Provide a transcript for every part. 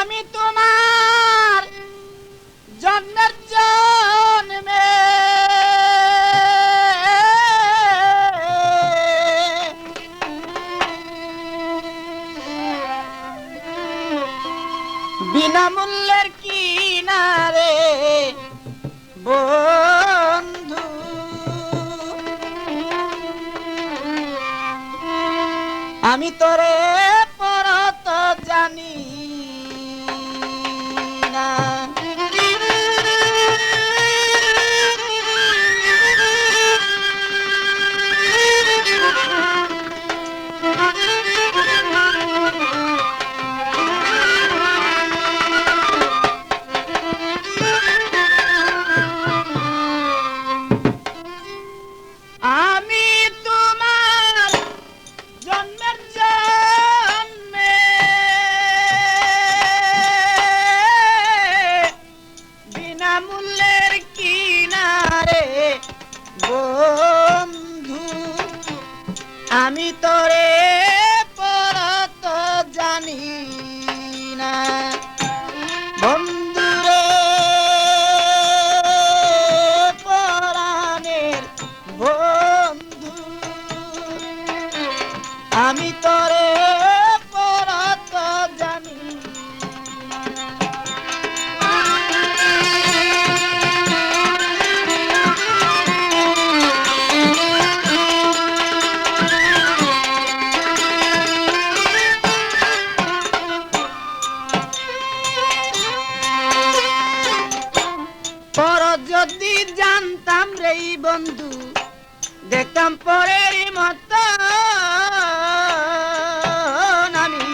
আমি তোমার জন্মের জন্মে। বিনামূল্যের কিনারে বন্ধু। আমি তোরে বন্ধু আমি তোরে যদি জানতাম রে বন্ধু দেখতাম পরের মত আমি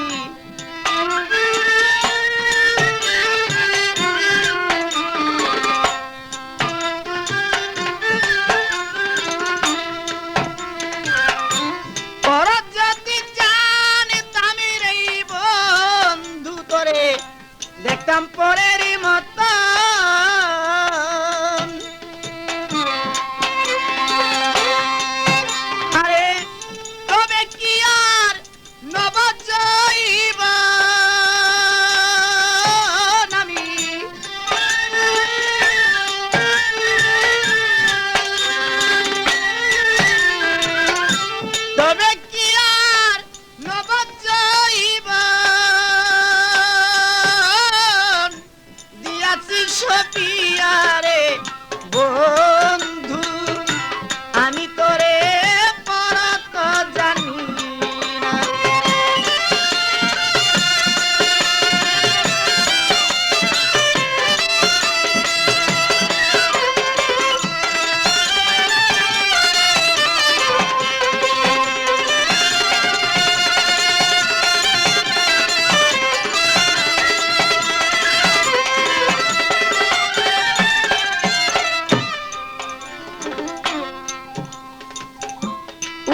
দেখতাম পরের মত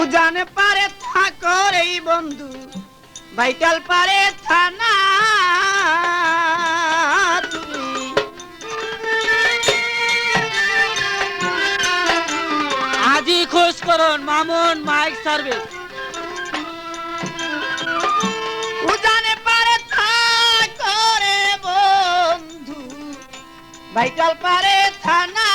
উজানে পারে থাকর এই বন্ধু ভাইটাল পারে থানা আজই খোঁজ করুন মামুন মাইক সার্ভিস। উজানে পারে থাকরে বন্ধু ভাইটাল পারে থানা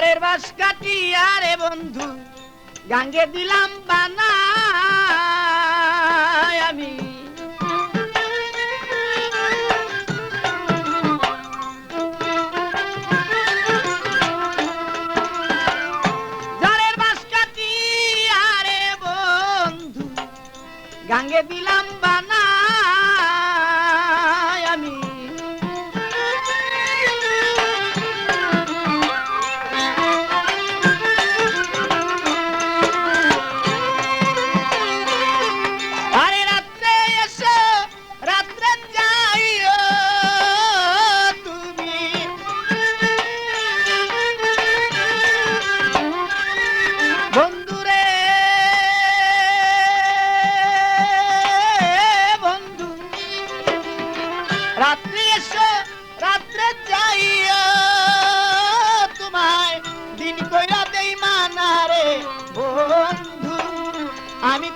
পারের বাস কাটিয়া রে বন্ধু গাঙ্গে দিলাম বানা A mi.